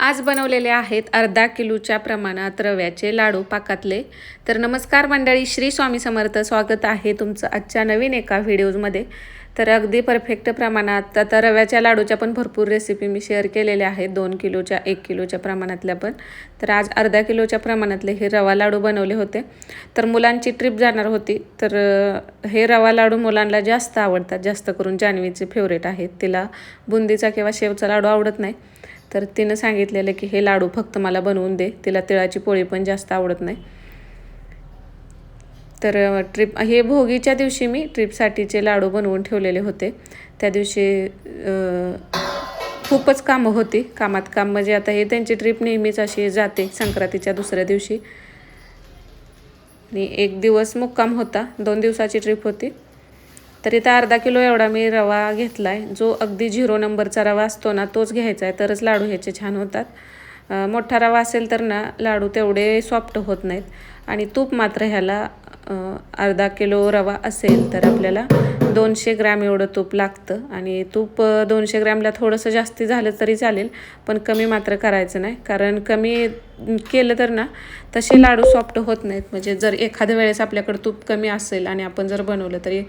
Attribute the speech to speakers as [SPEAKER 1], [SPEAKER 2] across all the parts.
[SPEAKER 1] आज बनवलेले आहेत अर्धा किलोच्या प्रमाणात रव्याचे लाडू पाकातले. तर नमस्कार मंडळी श्री स्वामी समर्थ. स्वागत आहे तुमचं आजच्या नवीन एका व्हिडिओजमध्ये. तर अगदी परफेक्ट प्रमाणात आता रव्याच्या लाडूच्या पण भरपूर रेसिपी मी शेअर केलेल्या आहेत. दोन किलोच्या एक किलोच्या प्रमाणातल्या पण. तर आज अर्धा किलोच्या प्रमाणातले हे रवा लाडू बनवले होते. तर मुलांची ट्रिप जाणार होती. तर हे रवा लाडू मुलांना जास्त आवडतात. जास्त करून जान्हवीचे फेवरेट आहेत. तिला बुंदीचा किंवा शेवचा लाडू आवडत नाही. तर तिनं सांगितलेलं की हे लाडू फक्त मला बनवून दे तिला तिळाची पोळी पण जास्त आवडत नाही. तर ट्रिप हे भोगीच्या दिवशी मी ट्रिपसाठीचे लाडू बनवून ठेवलेले होते. त्या दिवशी खूपच कामं होती. कामात काम म्हणजे आता हे त्यांची ट्रिप नेहमीच अशी जाते संक्रांतीच्या दुसऱ्या दिवशी. आणि एक दिवस मुक्काम होता. दोन दिवसाची ट्रिप होती. तर इथं अर्धा किलो एवढा मी रवा घेतला आहे जो अगदी झिरो नंबरचा रवा असतो ना तोच घ्यायचा आहे तरच लाडू ह्याचे छान होतात. मोठा रवा असेल तर ना लाडू तेवढे सॉफ्ट होत नाहीत. आणि तूप मात्र ह्याला अर्धा किलो रवा असेल तर आपल्याला दोनशे ग्रॅम एवढं तूप लागतं. आणि तूप दोनशे ग्रॅमला थोडंसं जास्ती झालं तरी चालेल पण कमी मात्र करायचं नाही. कारण कमी केलं तर ना तसे लाडू सॉफ्ट होत नाहीत. म्हणजे जर एखाद्या वेळेस आपल्याकडं तूप कमी असेल आणि आपण जर बनवलं तरी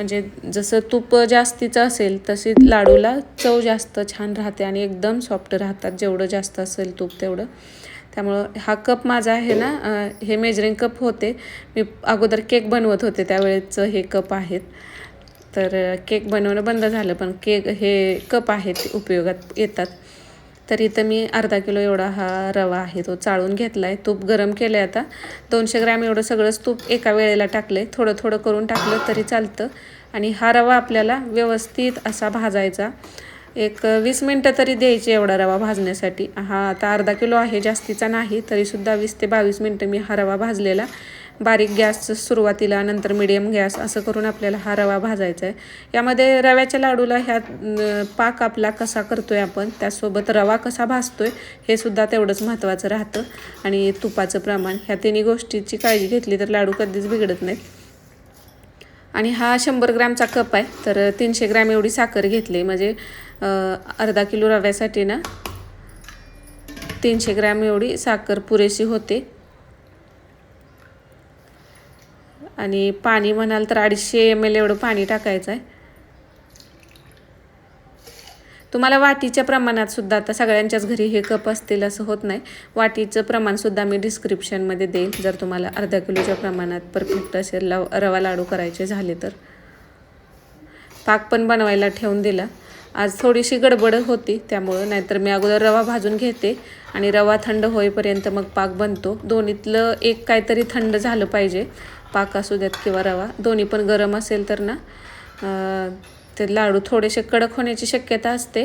[SPEAKER 1] म्हणजे जसं तूप जास्तीचं असेल तशी लाडूला चव जास्त छान राहते आणि एकदम सॉफ्ट राहतात. जेवढं जास्त असेल तूप तेवढं. त्यामुळं हा कप माझा आहे ना हे मेजरिंग कप होते. मी अगोदर केक बनवत होते त्यावेळेचं हे कप आहेत. तर केक बनवणं बंद झालं पण केक हे कप आहेत उपयोगात येतात. तर इथं मी अर्धा किलो एवढा हा रवा आहे तो चाळून घेतला आहे तूप गरम केलं आहे आता. दोनशे ग्रॅम एवढं सगळंच तूप एका वेळेला टाकलं आहे थोडं थोडं करून टाकलं तरी चालतं. आणि हा रवा आपल्याला व्यवस्थित असा भाजायचा. एक वीस मिनटं तरी द्यायची एवढा रवा भाजण्यासाठी. हा आता अर्धा किलो आहे जास्तीचा नाही तरीसुद्धा वीस ते बावीस मिनटं मी हा रवा भाजलेला. बारीक गॅस सुरुवातीला नंतर मिडियम गॅस असं करून आपल्याला हा रवा भाजायचा आहे. यामध्ये रव्याच्या लाडूला ह्या पाक आपला कसा करतो आहे आपण त्यासोबत रवा कसा भाजतोय हे सुद्धा तेवढंच महत्त्वाचं राहतं. आणि तुपाचं प्रमाण ह्या तिन्ही गोष्टीची काळजी घेतली तर लाडू कधीच बिघडत नाहीत. आणि हा शंभर ग्रॅमचा कप आहे तर तीनशे ग्रॅम एवढी साखर घेतली. म्हणजे अर्धा किलो रव्यासाठी ना तीनशे ग्रॅम एवढी साखर पुरेशी होते. आणि पाणी म्हणाल तर अडीचशे एम एल एवढं पाणी टाकायचं आहे तुम्हाला वाटीच्या प्रमाणात सुद्धा आता सगळ्यांच्याच घरी हे कप असतील असं होत नाही. वाटीचं प्रमाणसुद्धा मी डिस्क्रिप्शनमध्ये देईल जर तुम्हाला अर्ध्या किलोच्या प्रमाणात परफेक्ट असेल लाव रवा लाडू करायचे झाले तर. पाक पण बनवायला ठेवून दिला. आज थोडीशी गडबड होती त्यामुळं नाहीतर मी अगोदर रवा भाजून घेते आणि रवा थंड होईपर्यंत मग पाक बनतो. दोन्हीतलं एक काहीतरी थंड झालं पाहिजे. पाक असू द्यात किंवा रवा दोन्ही पण गरम असेल तर ना ते लाडू थोडेसे कडक होण्याची शक्यता असते.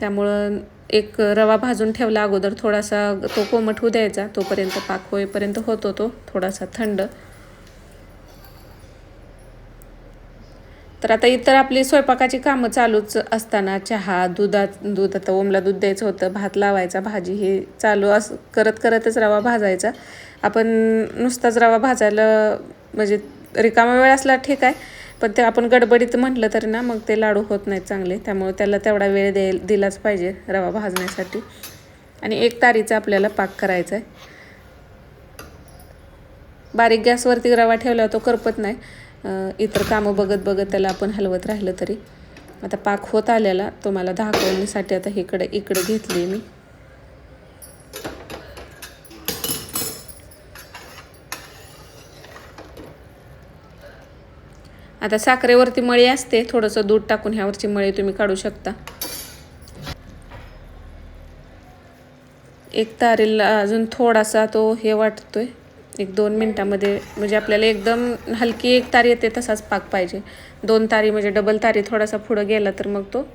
[SPEAKER 1] त्यामुळं एक रवा भाजून ठेवला अगोदर थोडासा तो कोमट होऊ द्यायचा तोपर्यंत पाक होईपर्यंत होतो तो थोडासा थंड. तर आता इतर आपली स्वयंपाकाची कामं चालूच असताना चहा दुधात दूध आता ओमला दूध द्यायचं होतं भात लावायचा भाजी हे चालू अस करत करतच रवा भाजायचा. आपण नुसताच रवा भाजायला म्हणजे रिकामा वेळ असला ठीक आहे. पण ते आपण गडबडीत म्हटलं तरी ना मग ते लाडू होत नाहीत चांगले. त्यामुळे त्याला तेवढा वेळ दे दिलाच पाहिजे रवा भाजण्यासाठी. आणि एक तारीचा आपल्याला पाक करायचा आहे. बारीक गॅसवरती रवा ठेवला तो करपत नाही. इतर कामं बघत बघत त्याला आपण हलवत राहिलं तरी. आता पाक होत आलेला तुम्हाला कळणीसाठी आता इकडे इकडे घेतली मी. आता साखरेवरती मळी असते थोडंसं दूध टाकून ह्यावरची मळी तुम्ही काढू शकता. एक तारेला अजून थोडासा तो हे वाटतोय एक दोन मिनटामध्ये म्हणजे आपल्याला एकदम हलकी एक तारी येते तसाच पाक पाहिजे. दोन तारी म्हणजे डबल तारी थोडासा पुढं गेला तर मग तो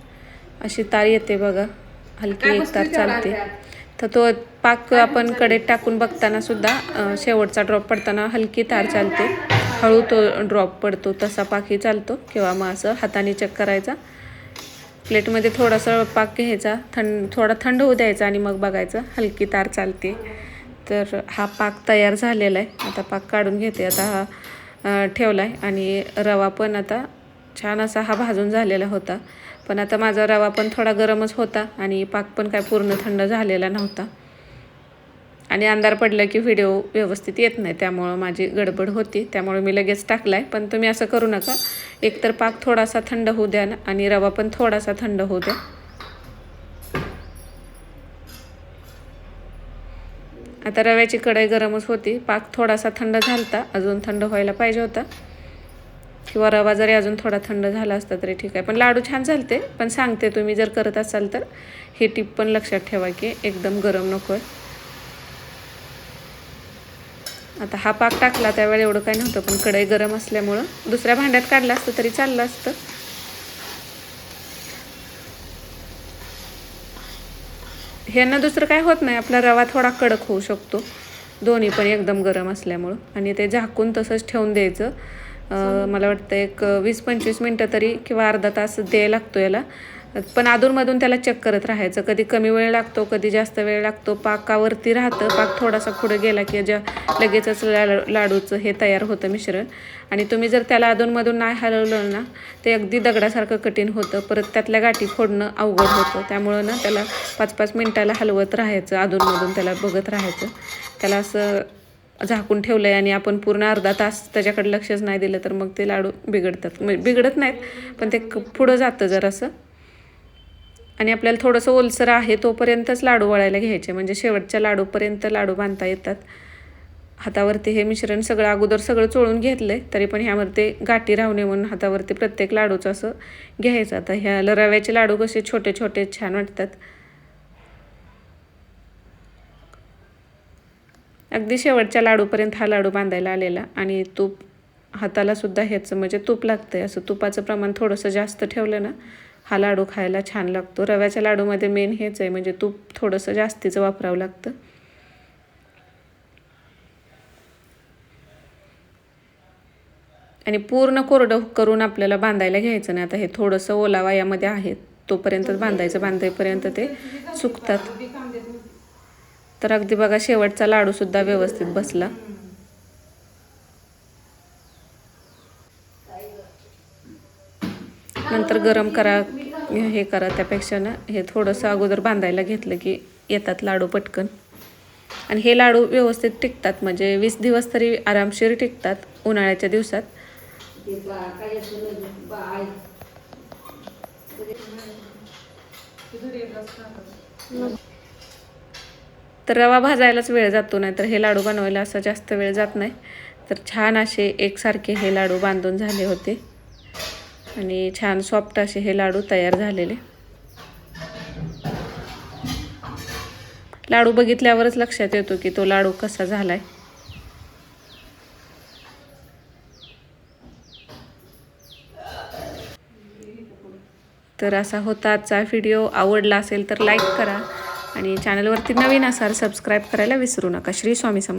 [SPEAKER 1] अशी तारी येते बघा हलकी एक तार चालते. तर तो पाक आपण कडेत टाकून बघताना सुद्धा शेवटचा ड्रॉप पडताना हलकी तार चालते. हळू तो ड्रॉप पडतो तसा पाकही चालतो. किंवा मग असं हाताने चेक करायचा. प्लेटमध्ये थोडासा पाक घ्यायचा थंड थोडा थंड होऊ द्यायचा आणि मग बघायचं हलकी तार चालते. तर हा पाक तयार झालेला आहे. आता पाक काढून घेते. आता हा ठेवला आहे आणि रवा पण आता छान असा हा भाजून झालेला होता. पण आता माझा रवा पण थोडा गरमच होता आणि पाक पण काय पूर्ण थंड झालेला नव्हता. आणि अंधार पडलं की व्हिडिओ व्यवस्थित येत नाही त्यामुळं माझी गडबड होती. त्यामुळे मी लगेच टाकला आहे पण तुम्ही असं करू नका. एकतर पाक थोडासा थंड होऊ द्या ना आणि रवा पण थोडासा थंड होऊ द्या. आता रव्याची कढई गरमच होती. पाक थोडासा थंड झालता. अजून थंड व्हायला पाहिजे होता. किंवा रवा जरी अजून थोडा थंड झाला असता तरी ठीक आहे. पण लाडू छान झालते पण सांगते तुम्ही जर करत असाल तर. ही टीप पण लक्षात ठेवा की एकदम गरम नको आहे आता हा पाक टाकला त्यावेळी एवढं काही नव्हतं पण कढई गरम असल्यामुळं. दुसऱ्या भांड्यात काढलं असतं तरी चाललं असतं. ह्यांना दुसरं काय होत नाही आपला रवा थोडा कडक होऊ शकतो. दोन्ही पण एकदम गरम असल्यामुळं. आणि ते झाकून तसंच ठेवून द्यायचं. मला वाटतं एक वीस पंचवीस मिनटं तरी किंवा अर्धा तास द्यायला लागतो याला. पण अधूनमधून त्याला चेक करत राहायचं. कधी कमी वेळ लागतो कधी जास्त वेळ लागतो. पाकावरती राहतं. पाक थोडासा पुढे गेला की ज्या लगेचच लाडूचं हे तयार होतं मिश्रण. आणि तुम्ही जर त्याला अधूनमधून नाही हलवलं ना ते अगदी दगडासारखं कठीण होतं. परत त्यातल्या गाठी फोडणं अवघड होतं. त्यामुळं ना त्याला पाच पाच मिनटाला हलवत राहायचं. अधूनमधून त्याला बघत राहायचं. त्याला असं झाकून ठेवलं आहे आणि आपण पूर्ण अर्धा तास त्याच्याकडे लक्षच नाही दिलं तर मग ते लाडू बिघडतात. म्हणजे बिघडत नाहीत पण ते क- पुढं जातं जरासं. आणि आपल्याला थोडंसं ओलसर आहे तोपर्यंतच लाडू वळायला घ्यायचे. म्हणजे शेवटच्या लाडूपर्यंत लाडू बांधता येतात. हातावरती हे मिश्रण सगळं अगोदर सगळं चोळून घेतलं आहे तरी पण ह्यावरती गाठी राहू नये म्हणून हातावरती प्रत्येक लाडूचं असं घ्यायचं. आता ह्या रव्याचे लाडू कसे छोटे छोटे छान वाटतात. अगदी शेवटच्या लाडूपर्यंत हा लाडू बांधायला आलेला आणि तूप हातालासुद्धा ह्याचं म्हणजे तूप लागतं आहे असं तुपाचं प्रमाण थोडंसं जास्त ठेवलं ना हा लाडू खायला छान लागतो. रव्याच्या लाडूमध्ये मेन हेच आहे म्हणजे तूप थोडंसं जास्तीचं वापरावं लागतं. आणि पूर्ण कोरडं करून आपल्याला बांधायला घ्यायचं नाही. आता हे थोडंसं ओलावा यामध्ये आहे. तोपर्यंतच बांधायचं. बांधायपर्यंत ते सुकतात. तर अगदी बघा शेवटचा लाडूसुद्धा व्यवस्थित बसला. नंतर गरम करा हे करा त्यापेक्षा ना हे थोडंसं अगोदर बांधायला घेतलं की येतात लाडू पटकन. आणि हे लाडू व्यवस्थित टिकतात म्हणजे वीस दिवस तरी आरामशीर टिकतात उन्हाळ्याच्या दिवसात. तर रवा भाजायलाच वेळ जातो नाही तर हे लाडू बनवायला असा जास्त वेळ जात नाही. तर छान असे एकसारखे हे लाडू बांधून झाले होते. आणि छान सॉफ्ट असे हे लाडू तयार झालेले. लाडू बघितल्यावरच लक्षात येतो की तो लाडू कसा झालाय. तर असा होता आजचा व्हिडिओ आवडला असेल तर लाईक करा. आणि चॅनलवरती नवीन असाल सबस्क्राईब करायला विसरू नका. श्री स्वामी सम